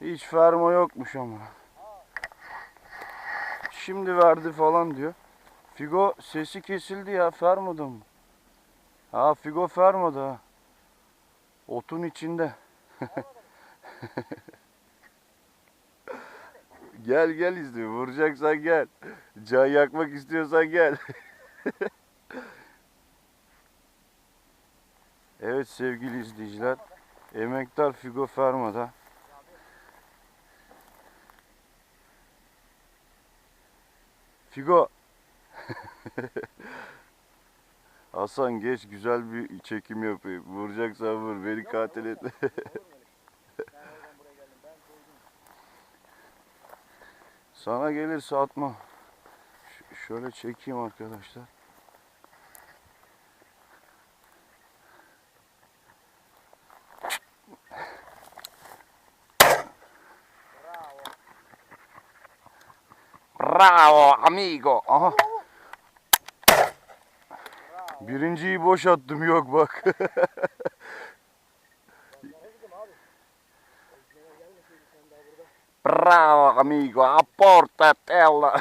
Hiç fermo yokmuş ama. Şimdi verdi falan diyor. Figo sesi kesildi ya fermoda mı? Ha Figo fermoda. Otun içinde. gel gel izle. Vuracaksan gel. Can yakmak istiyorsan gel. evet sevgili izleyiciler. Emektar Figo Ferma'da. Figo. Hasan geç güzel bir çekim yapayım. Vuracaksan vur. Beni katil etme. Sana gelirse atma. Ş- şöyle çekeyim arkadaşlar. Bravo amigo. Aha. Birinciyi boş attım yok bak. Bravo amigo. A porta tella.